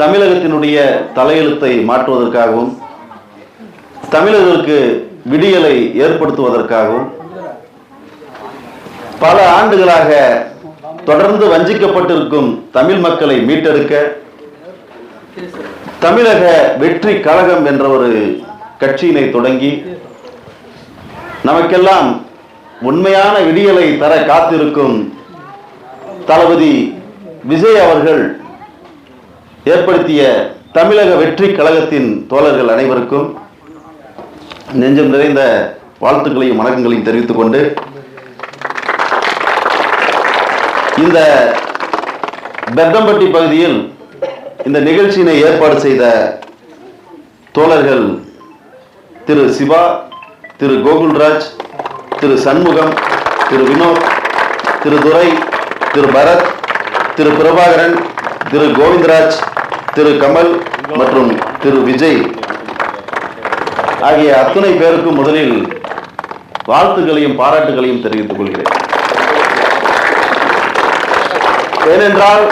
தமிழகத்தினுடைய தலையெழுத்தை மாற்றுவதற்காகவும் தமிழர்களுக்கு விடியலை ஏற்படுத்துவதற்காகவும் பல ஆண்டுகளாக தொடர்ந்து வஞ்சிக்கப்பட்டிருக்கும் தமிழ் மக்களை மீட்டெடுக்க தமிழக வெற்றி கழகம் என்ற ஒரு கட்சியினை தொடங்கி நமக்கெல்லாம் உண்மையான விடியலை தர காத்திருக்கும் தளபதி விஜய் அவர்கள் ஏற்படுத்திய தமிழக வெற்றி கழகத்தின் தோழர்கள் அனைவருக்கும் நெஞ்சம் நிறைந்த வாழ்த்துக்களையும் வணக்கங்களையும் தெரிவித்துக் கொண்டு இந்த பெத்தம்பட்டி பகுதியில் இந்த நிகழ்ச்சியினை ஏற்பாடு செய்த தோழர்கள் திரு சிவா திரு கோகுல்ராஜ் திரு சண்முகம் திரு வினோத் திரு துரை திரு பரத் திரு பிரபாகரன் திரு கோவிந்தராஜ் திரு கமல் மற்றும் திரு விஜய் ஆகிய அத்துணை பேருக்கும் முதலில் வாழ்த்துக்களையும் பாராட்டுகளையும் தெரிவித்துக் கொள்கிறேன். ஏனென்றால்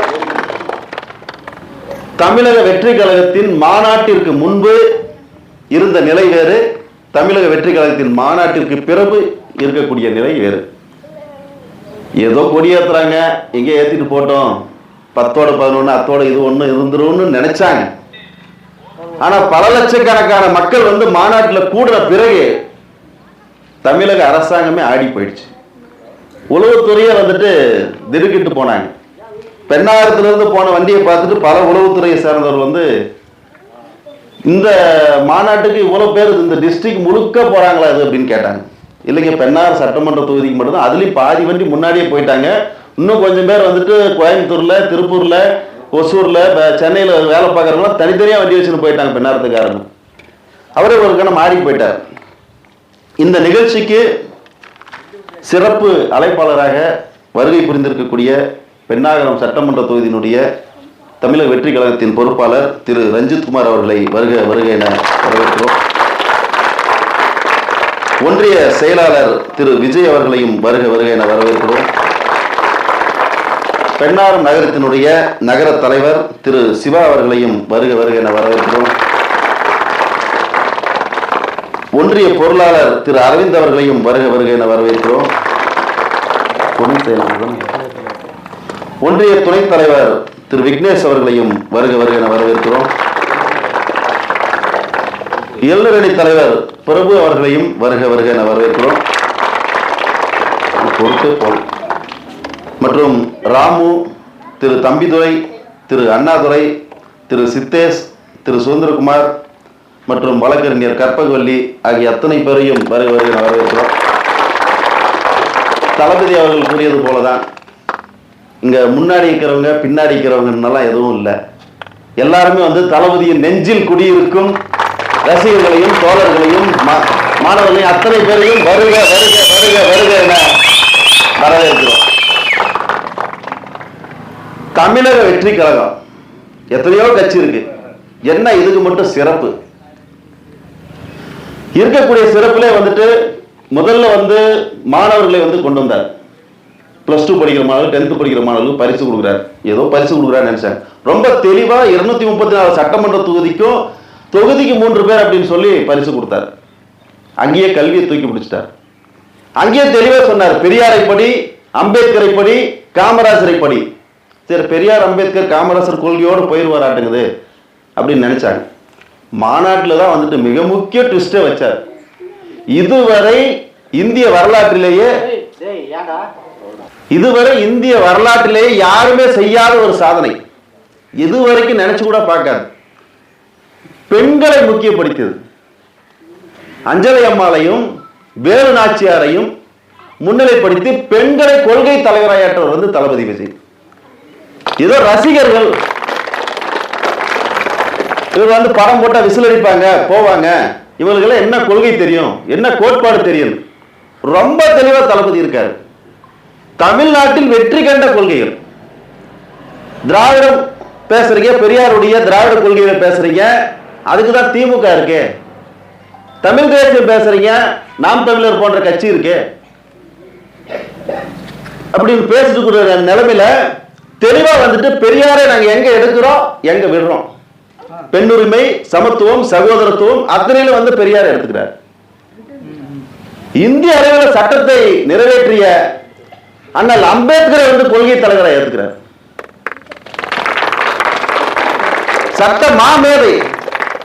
தமிழக வெற்றி கழகத்தின் மாநாட்டிற்கு முன்பு இருந்த நிலை வேறு தமிழக வெற்றி கழகத்தின் மாநாட்டிற்கு பிறகு இருக்கக்கூடிய நிலை வேறு. ஏதோ கொடியேற்றுறாங்க எங்கே ஏத்திட்டு போட்டோம். பத்தோட பதினொன்று அத்தோட இது ஒன்று இருந்துரும்னு நினைச்சாங்க. ஆனா பல லட்சக்கணக்கான மக்கள் வந்து மாநாட்டில் கூடுற பிறகு தமிழக அரசாங்கமே ஆடி போயிடுச்சு. உளவுத்துறையே வந்துட்டு திடுக்கிட்டு போனாங்க. பெண்ணாயிரத்திலிருந்து போன வண்டியை பார்த்துட்டு பல உளவுத்துறையை சேர்ந்தவர் வந்து இந்த மாநாட்டுக்கு இவ்வளவு பேர் இந்த டிஸ்ட்ரிக்ட் முழுக்க போறாங்களா இது அப்படின்னு கேட்டாங்க. இல்லைங்க பெண்ணார் சட்டமன்ற தொகுதிக்கு மட்டும்தான். அதுலேயும் பாதி வண்டி முன்னாடியே போயிட்டாங்க. இன்னும் கொஞ்சம் பேர் வந்துட்டு கோயம்புத்தூர்ல திருப்பூர்ல ஒசூர்ல சென்னையில வேலை பார்க்குறவங்களாம் தனித்தனியா வண்டி வச்சுன்னு போயிட்டாங்க பெண்ணாரத்துக்காரங்க அவரே ஒரு கணம் மாறி போயிட்டார். இந்த நிகழ்ச்சிக்கு சிறப்பு அழைப்பாளராக வருகை புரிந்திருக்கக்கூடிய பெண்ணாகரம் சட்டமன்ற தொகுதியினுடைய தமிழக வெற்றி கழகத்தின் பொறுப்பாளர் திரு ரஞ்சித் குமார் அவர்களை வருக வருக என வரவேற்கிறோம். ஒன்றிய செயலாளர் திரு விஜய் அவர்களையும் வருக வருக என வரவேற்கிறோம். பெண்ணாரம் நகரத்தினுடைய நகர தலைவர் திரு சிவா அவர்களையும் வருக வருக என வரவேற்கிறோம். ஒன்றிய பொருளாளர் திரு அரவிந்த் அவர்களையும் வருக வருக என வரவேற்கிறோம். ஒன்றிய துணைத் தலைவர் திரு விக்னேஷ் அவர்களையும் வருக வருக என வரவேற்கிறோம். இளைஞரணி தலைவர் பிரபு அவர்களையும் வருக வருக என வரவேற்கிறோம். பொறுத்தே போல் மற்றும் ராமு திரு தம்பிதுரை திரு அண்ணாதுரை திரு சித்தேஷ் திரு சுதந்திரகுமார் மற்றும் வழக்கறிஞர் கற்பகவல்லி ஆகிய அத்தனை பேரையும் வருக வருக என வரவேற்கிறோம். தளபதி அவர்கள் கூறியது போலதான். இங்க முன்னாடி இருக்கிறவங்க பின்னாடி இருக்கிறவங்கன்னெல்லாம் எதுவும் இல்லை. எல்லாருமே வந்து தளபதியின் நெஞ்சில் குடியிருக்கும் ரசிகர்களையும் தோழர்களையும் மா- மாணவர்களையும் அத்தனை பேரையும் வருக வருக வருக வருக என வரவேற்கிறோம். தமிழக வெற்றி கழகம். எத்தனையோ கட்சி இருக்கு. என்ன இதுக்கு மட்டும் சிறப்பு? இருக்கக்கூடிய சிறப்புலே வந்துட்டு முதல்ல வந்து மாணவர்களை வந்து கொண்டு வந்தார். பிளஸ் டூ படிக்கிற மாணவர்கள் டென்த் படிக்கிற மாணவர்களுக்கு பரிசு கொடுக்குறாரு. ஏதோ பரிசு கொடுக்குறாரு நினைச்சேன். ரொம்ப தெளிவா இருநூத்தி முப்பத்தி நாலு சட்டமன்ற தொகுதிக்கும் தொகுதிக்கு மூன்று பேர் அப்படின்னு சொல்லி பரிசு கொடுத்தார். அங்கேயே கல்வியை தூக்கி பிடிச்சிட்டார். அங்கேயே தெளிவாக சொன்னார் பெரியாரை படி அம்பேத்கரை படி காமராஜரை படி. சரி பெரியார் அம்பேத்கர் காமராஜர் கொள்கையோடு போயிடுவாராட்டுங்குது அப்படின்னு நினைச்சாங்க. மாநாட்டில் தான் வந்துட்டு மிக முக்கிய ட்விஸ்டை வச்சார். இதுவரை இந்திய வரலாற்றிலேயே இதுவரை இந்திய வரலாற்றிலேயே யாருமே செய்யாத ஒரு சாதனை. இதுவரைக்கும் நினைச்சு கூட பார்க்காது. பெண்களை முக்கியப்படுத்தியது. அஞ்சலி அம்மாளையும் வேலு நாச்சியாரையும் முன்னிலைப்படுத்தி பெண்களை கொள்கை தலைவராயற்றவர் வந்து தளபதி விஜய். ஏதோ ரசிகர்கள் இவர் வந்து படம் போட்டா விசில் அடிப்பாங்க போவாங்க. இவர்களுக்கு என்ன கொள்கை தெரியும்? என்ன கோட்பாடு தெரியும்? ரொம்ப தெளிவா தளபதி இருக்காரு. தமிழ்நாட்டில் வெற்றி கண்ட கொள்கைகள். திராவிடம் பேசுறீங்க பெரியாருடைய திராவிட கொள்கைகளை பேசுறீங்க. அதுக்கு தான் திமுக இருக்கு. தமிழ் தேசியம் பேசுறீங்க நாம் தமிழர் போன்ற கட்சி இருக்கு. அப்படின்னு பேசிட்டு இருக்கிற நிலைமையில தெளிவா வந்துட்டு பெரியாரை நாங்க எங்க எடுக்கிறோம் எங்க விடுறோம். பெண்ணுரிமை சமத்துவம் சகோதரத்துவம் அத்தனையில வந்து பெரியார் எடுத்துக்கிறார். இந்திய அளவில் சட்டத்தை நிறைவேற்றிய அண்ணல் அம்பேத்கரை வந்து கொள்கை தலைவரை ஏத்துக்கிறார். சட்ட மாமேதை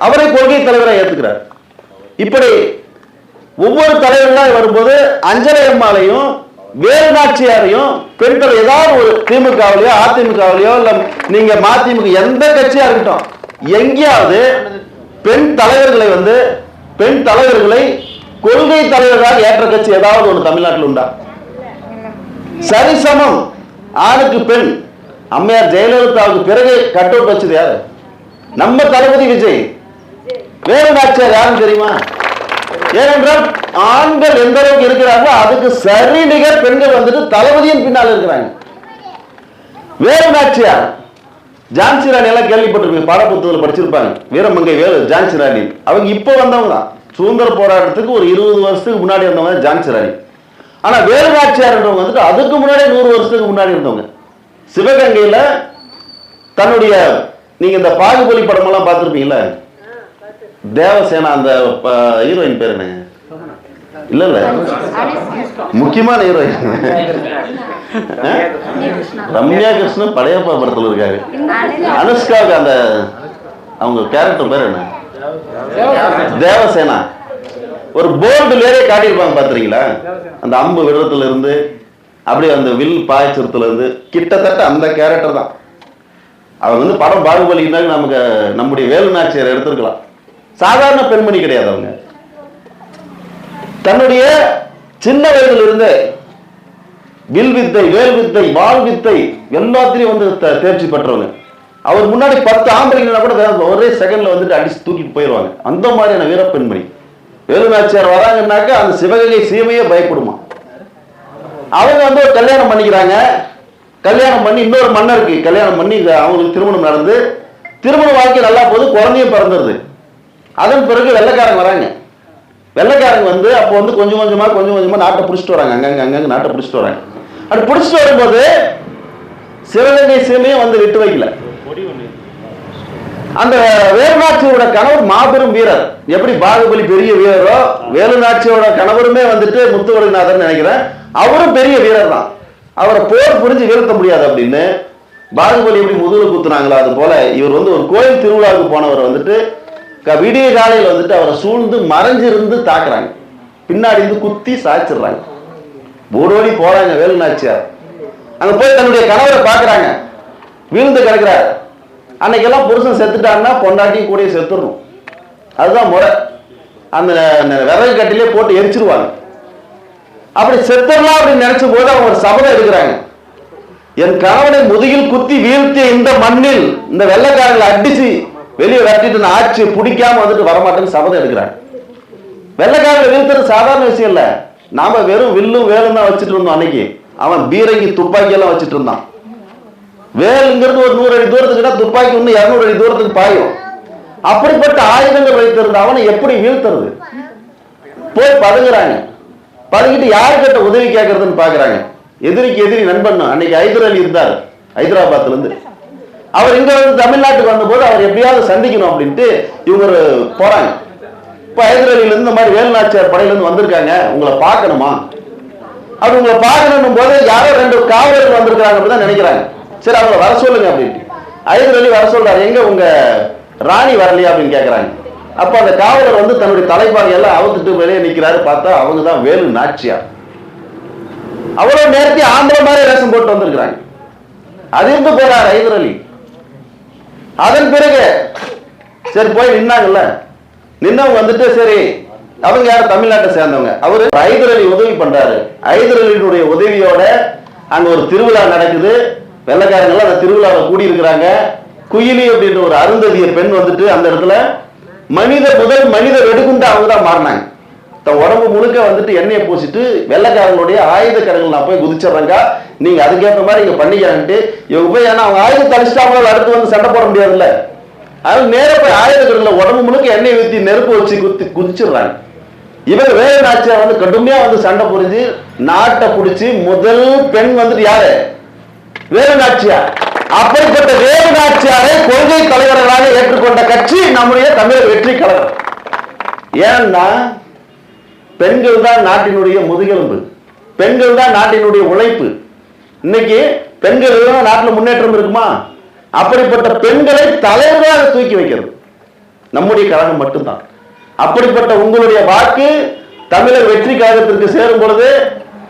அவரை கொள்கை தலைவராக ஏத்துக்கிறார். இப்படி ஒவ்வொரு தலைவர்களாக வரும்போது அஞ்சலை அம்மாலையும் வேறு நாச்சியாரையும் பெண்கள் ஏதாவது ஒரு திமுகவிலையோ அதிமுகவிலையோ இல்ல நீங்க மதிமுக எந்த கட்சியா இருக்கட்டும் எங்கேயாவது பெண் தலைவர்களை வந்து பெண் தலைவர்களை கொள்கை தலைவர்களாக ஏற்ற கட்சி ஏதாவது ஒன்று தமிழ்நாட்டில் உண்டா? சரிசமம். ஆணுக்கு பெண். அம்மையார் ஜெயலலிதாவுக்கு பிறகு கட்அவுட் வச்சது யாரு? நம்ம தளபதி விஜய். வேறு நாச்சியார் யாருன்னு தெரியுமா? ஏனென்றால் ஆண்கள் எந்த அளவுக்கு இருக்கிறாங்களோ அதுக்கு சரி நிகர் பெண்கள் வந்துட்டு தளபதியின் பின்னால் இருக்கிறாங்க. வேறு நாச்சியார் ஜான்சி ராணி எல்லாம் கேள்விப்பட்டிருப்பீங்க பாடப்புத்தகத்தில் படிச்சிருப்பாங்க. வீரமங்கை வேலு ஜான்சி ராணி. அவங்க இப்போ வந்தவங்க தான் சுதந்திர போராட்டத்துக்கு ஒரு இருபது வருஷத்துக்கு முன்னாடி வந்தவங்க ஜான்சி ராணி. ஆனால் வேலு நாச்சியார்ன்றவங்க வந்துட்டு அதுக்கு முன்னாடி நூறு வருஷத்துக்கு முன்னாடி இருந்தவங்க. சிவகங்கையில் தன்னுடைய நீங்கள் இந்த பாகுபலி படமெல்லாம் பார்த்துருப்பீங்களா தேவசேனா அந்த ஹீரோயின் பேர் என்ன? இல்ல இல்ல முக்கியமான ஹீரோயின். ரம்யா கிருஷ்ணன் படையப்பா படத்துல இருக்காரு. அனுஷ்காவுக்கு அந்த அவங்க கேரக்டர் பேர் என்ன? தேவசேனா. ஒரு போர்டு லேரே காட்டியிருப்பாங்க பாத்துறீங்களா அந்த அம்பு விடுறதுல இருந்து அப்படியே அந்த வில் பாய்ச்சறதுல இருந்து கிட்டத்தட்ட அந்த கேரக்டர் தான். அவர் வந்து படம் பாகுபலி நமக்கு நம்முடைய வேலு நாச்சியார் எடுத்திருக்கலாம். சாதாரண பெண்மணி கிடையாது அவங்க. தன்னுடைய சின்ன வயதில் இருந்து வில் வித்தை வேல் வித்தை வாள் வித்தை எல்லாத்திலையும் வந்து த- தேர்ச்சி பெற்றவங்க. அவர் முன்னாடி பத்து ஆம்பளைங்கன்னா கூட ஒரே செகண்ட்ல வந்துட்டு அடிச்சு தூக்கிட்டு போயிடுவாங்க. அந்த மாதிரியான வீரப்பெண்மணி வேலுநாச்சியார் வராங்கன்னாக்கா வராங்கன்னாக்க அந்த சிவகங்கை சீமையே பயப்படுமா? அவங்க வந்து ஒரு கல்யாணம் பண்ணிக்கிறாங்க. கல்யாணம் பண்ணி இன்னொரு மன்னருக்கு கல்யாணம் பண்ணி அவங்களுக்கு திருமணம் நடந்து திருமண வாழ்க்கை நல்லா போகுது குழந்தையும் பிறந்துருது. அதன் பிறகு வெள்ளைக்காரங்க வராங்க. வெள்ளைக்காரங்க வந்து அப்போ வந்து கொஞ்சம் கொஞ்சமாக கொஞ்சம் கொஞ்சமாக நாட்டை பிடிச்சிட்டு வராங்க. அங்கங்க அங்கங்க நாட்டை பிடிச்சிட்டு வராங்க. அப்படி பிடிச்சிட்டு வரும்போது சிவகங்கை சீமையும் வந்து விட்டு வைக்கல. அந்த வேலுநாச்சியோட கணவர் மாபெரும் வீரர். எப்படி பாகுபலி பெரிய வீரரோ வேலுநாச்சியோட கணவருமே வந்துட்டு முத்துவடுநாதன் நினைக்கிறேன். அவரும் பெரிய வீரர் தான் அவரை போர் புரிஞ்சு வீழ்த்த முடியாது அப்படின்னு பாகுபலி எப்படி முதுகுல குத்துனாங்களோ அது போல இவர் வந்து ஒரு கோயில் திருவிழாவுக்கு போனவர் வந்துட்டு விடிய காலையில் வந்துட்டு அவரை சூழ்ந்து மறைஞ்சிருந்து தாக்குறாங்க. பின்னாடி இருந்து குத்தி சாய்ச்சிடுறாங்க. ஓடோடி போறாங்க வேலுநாச்சியார் அங்க போய் தன்னுடைய கணவரை பாக்குறாங்க வீழ்ந்து கிடக்கிறார். அன்னைக்கெல்லாம் புருஷன் செத்துட்டான்னா பொண்டாட்டியும் கூட செத்துடணும். அதுதான் முறை. அந்த விறகு கட்டிலே போட்டு எரிச்சிருவாங்க. அப்படி செத்துடலாம் அப்படின்னு நினைச்ச போது அவங்க ஒரு சபதம் எடுக்கிறாங்க. என் கணவனை முதுகில் குத்தி வீழ்த்திய இந்த மண்ணில் இந்த வெள்ளைக்காரங்களை அடிச்சு வெளியே விரட்டிட்டு நான் ஆட்சி பிடிக்காம வந்துட்டு வரமாட்டேன்னு சபதம் எடுக்கிறாங்க வெள்ளக்காரங்க வீழ்த்துறது சாதாரண விஷயம் இல்ல. நாம வெறும் வில்லும் வேலும் தான் வச்சுட்டு இருந்தோம் அன்னைக்கு. அவன் பீரங்கி துப்பாக்கி எல்லாம் வச்சுட்டு இருந்தான். வேலுங்கிறது ஒரு நூறு அடி தூரத்துக்குன்னா துப்பாக்கி இன்னும் இருநூறு அடி தூரத்துக்கு பாயும். அப்படிப்பட்ட ஆயுதங்கள் வைத்திருந்த அவனை எப்படி வீழ்த்துறது? போய் பதுங்குறாங்க. பதுங்கிட்டு யாருக்கிட்ட உதவி கேட்கறதுன்னு பாக்குறாங்க. எதிரிக்கு எதிரி நண்பன் அன்னைக்கு ஹைதர் அலி இருந்தார் ஹைதராபாத்ல இருந்து. அவர் இங்க வந்து தமிழ்நாட்டுக்கு வந்தபோது அவர் எப்படியாவது சந்திக்கணும் அப்படின்ட்டு இவங்க ஒரு போறாங்க. இப்ப ஹைதர் இந்த மாதிரி வேலுநாச்சியார் படையிலிருந்து வந்திருக்காங்க. உங்களை பார்க்கணுமா? அப்படி உங்களை பார்க்கணும் போது யாரோ ரெண்டு காவலர்கள் வந்திருக்காங்க அப்படின்னு நினைக்கிறாங்க. சரி அவங்கள வர சொல்லுங்க அப்படின்ட்டு ஹைதர் அலி வர சொல்றாரு. எங்க உங்க ராணி வரலையா அப்படின்னு கேக்குறாங்க. அப்ப அந்த காவலர் வந்து தன்னுடைய தலைப்பாகை எல்லாம் அவுத்துட்டு வெளியே நிக்கிறாரு. பார்த்தா அவங்க தான் வேலு நாச்சியார். அவ்வளவு நேரத்தை ஆந்திர மாதிரி ரேஷன் போட்டு வந்திருக்கிறாங்க. அது போறார் ஹைதர் அலி அதன் பிறகு சரி போய் நின்னாங்கல்ல? நின்னவங்க வந்துட்டு சரி அவங்க யாரும் தமிழ்நாட்டை சேர்ந்தவங்க. அவரு ஐதரலி அலி உதவி பண்றாரு. ஹைதர் அலியினுடைய உதவியோட அங்க ஒரு திருவிழா நடக்குது. வெள்ளைக்காரங்க அந்த திருவிழாவில் கூடி இருக்கிறாங்க குயிலி அப்படின்ற ஒரு அருந்ததிய பெண் வந்துட்டு அந்த இடத்துல மனித முதல் மனித வெடுகுண்டு அவங்க தான் மாறினாங்க. தன் உடம்பு முழுக்க வந்துட்டு எண்ணெயை பூசிட்டு வெள்ளைக்காரங்களுடைய ஆயுத கடங்கள் நான் போய் குதிச்சிடுறேங்க நீங்க அதுக்கேற்ற மாதிரி இங்க பண்ணிக்கிறான்ட்டு இவங்க போய் ஏன்னா அவங்க ஆயுதத்தை அடிச்சிட்டாங்க அடுத்து வந்து சண்டை போட முடியாதுல்ல. அதனால நேர போய் ஆயுத கடல்ல உடம்பு முழுக்க எண்ணெய் ஊத்தி நெருப்பு வச்சு குத்தி குதிச்சிடுறாங்க. இவர் வேறு நாச்சியார் வந்து கடுமையா வந்து சண்டை புரிஞ்சு நாட்டை பிடிச்சி முதல் பெண் வந்துட்டு யாரு? வேறு நாச்சியார். அப்படிப்பட்ட வேறு நாச்சியாரை கொள்கை தலைவர்களாக ஏற்றுக்கொண்ட கட்சி நம்முடைய தமிழர் வெற்றி கழகம். ஏன்னா பெண்கள் தான் நாட்டினுடைய முதுகெலும்பு. பெண்கள் தான் நாட்டினுடைய உழைப்பு. இன்னைக்கு பெண்கள் நாட்டில் முன்னேற்றம் இருக்குமா? அப்படிப்பட்ட பெண்களை தலைவராக தூக்கி வைக்கிறது. நம்முடைய கழகம் மட்டும்தான். அப்படிப்பட்ட உங்களுடைய வாக்கு தமிழர் வெற்றி கழகத்திற்கு சேரும் பொழுது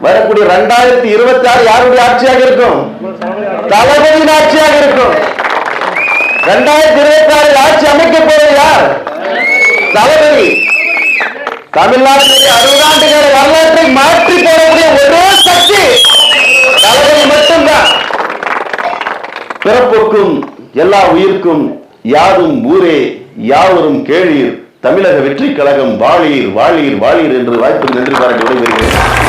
வரக்கூடிய இரண்டாயிரத்தி இருபத்தி ஆறு யாருடைய ஆட்சியாக இருக்கும்? தளபதியின் ஆட்சியாக இருக்கும். இரண்டாயிரத்தி இருபத்தி ஆறில் ஆட்சி அமைக்க போவது யார்? தளபதி. தமிழ்நாட்டிலே அறுபது அறுபதாண்டுகால வரலாற்றை மாற்றி போடக்கூடிய ஒரே சக்தி தளபதி மட்டும்தான். பிறப்புக்கும் எல்லா உயிர்க்கும் யாரும் ஊரே யாவரும் கேளீர். தமிழக வெற்றி கழகம் வாழீர் வாழீர் வாழீர் என்று வாய்ப்பு நன்றி பாராட்டி விடைபெறுகிறேன்.